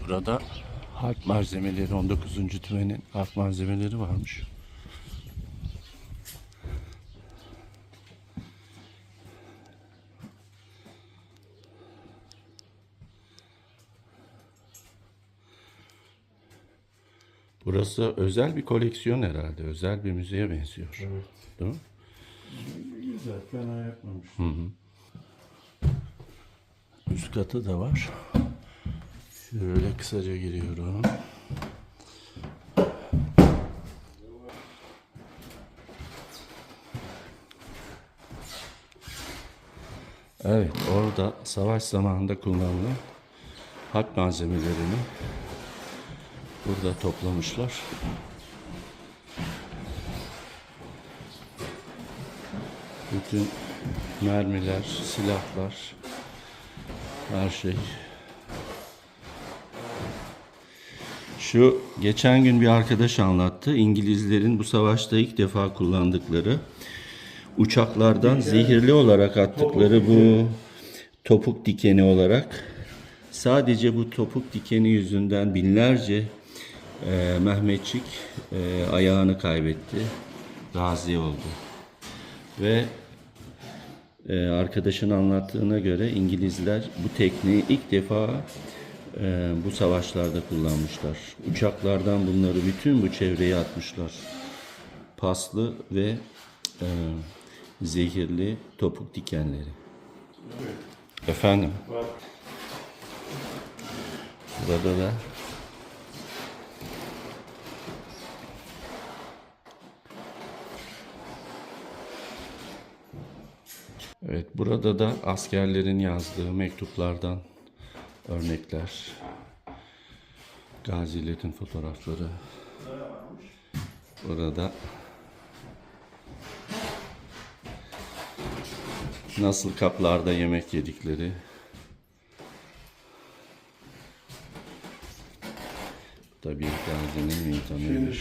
Burada harp malzemeleri 19. tümenin harp malzemeleri varmış. Burası özel bir koleksiyon herhalde. Özel bir müzeye benziyor. Evet. Değil mi? Güzel, fena yapmamış. Üst katı da var. Şöyle kısaca giriyorum. Evet, orada savaş zamanında kullanılan harp malzemelerini burada toplamışlar. Bütün mermiler, silahlar, her şey. Şu geçen gün bir arkadaş anlattı. İngilizlerin bu savaşta ilk defa kullandıkları uçaklardan zehirli olarak attıkları bu topuk dikeni olarak sadece bu topuk dikeni yüzünden binlerce e, Mehmetçik e, ayağını kaybetti. Gazi oldu. Ve ee, arkadaşın anlattığına göre İngilizler bu tekniği ilk defa e, bu savaşlarda kullanmışlar. Uçaklardan bunları bütün bu çevreye atmışlar. Paslı ve e, zehirli topuk dikenleri. Efendim. Burada da Evet, burada da askerlerin yazdığı mektuplardan örnekler. Gazilerin fotoğrafları. Burada nasıl kaplarda yemek yedikleri. Bir gazinin Şimdi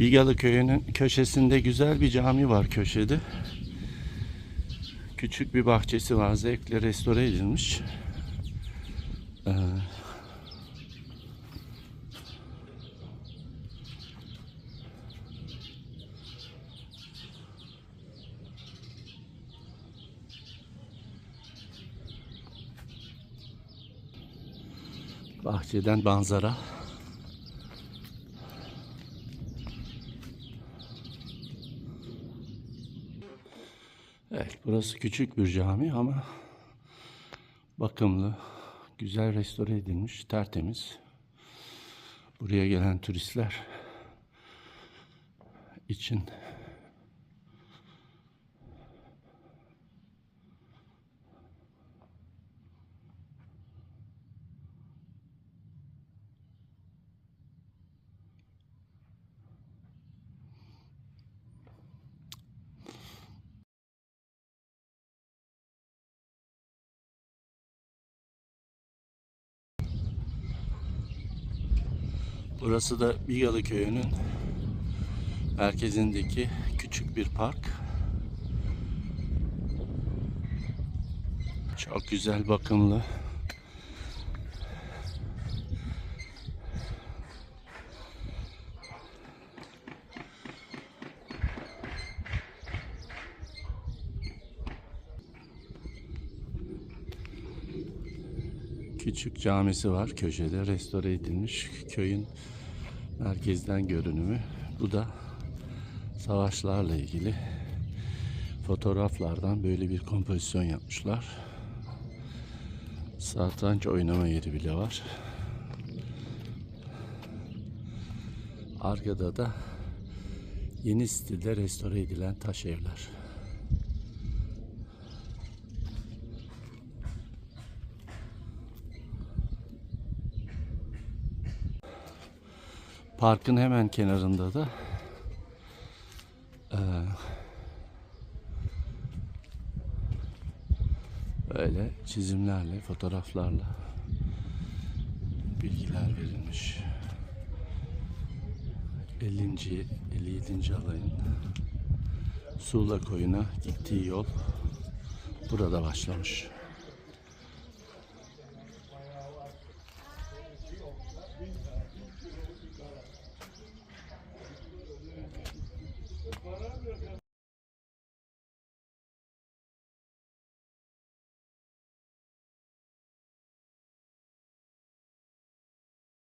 Bigalı köyünün köşesinde güzel bir cami var köşede. Küçük bir bahçesi var. Zevkle restore edilmiş. Ee, bahçeden manzara. Evet, burası küçük bir cami ama bakımlı, güzel restore edilmiş, tertemiz. Buraya gelen turistler için Burası da Bigalı Köyü'nün merkezindeki küçük bir park. Çok güzel bakımlı. Küçük camisi var köşede restore edilmiş köyün merkezden görünümü. Bu da savaşlarla ilgili fotoğraflardan böyle bir kompozisyon yapmışlar. Satranç oynama yeri bile var. Arkada da yeni stilde restore edilen taş evler. Parkın hemen kenarında da eee, böyle çizimlerle, fotoğraflarla bilgiler verilmiş. 50. 57. alayın Suğla koyuna gittiği yol burada başlamış.